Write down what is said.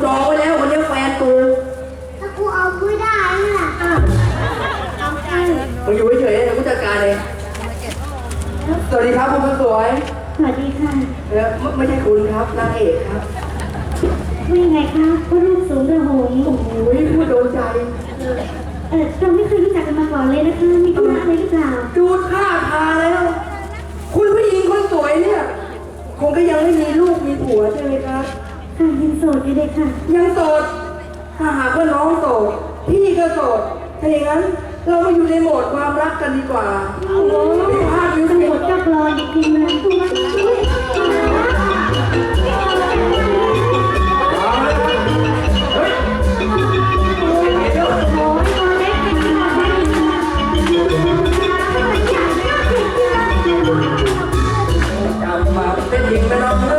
กูจองไว้แล้วคนนี้แฟนกูถ้ากูเอาไม่ได้น่ะมึงอยู่เฉยๆเดี๋ยวกูจัดการเองสวัสดีครับคุณคนสวยสวัสดีค่ะแล้วไม่ไม่ใช่คุณครับนางเอกครับว่ายังไงคะว่ารูปสูงระหงโอ้ยพูดโดนใจ เออเราไม่เคยรู้จักกันมาก่อนเลยนะคะ มีธุระอะไรหรือเปล่า ดูท่าทางแล้ว คุณผู้หญิงคนสวยเนี่ย คงก็ยังไม่มีลูกมีผัวใช่ไหมครับ ค่ะยังโสดอยู่เลยค่ะ ยังโสด ถ้าหากว่าน้องโสด พี่ก็โสด ถ้าอย่างนั้นเรามาอยู่ในโหมดความรักกันดีกว่าไม่พลาดวิวทั้งหเสีมยดก็รอจริงๆนะตัวช่วยโอ้ยตัวเล็กเป็นขนาดนี้อยากได้จริงจำมาเป็นหญิงไม่น้อง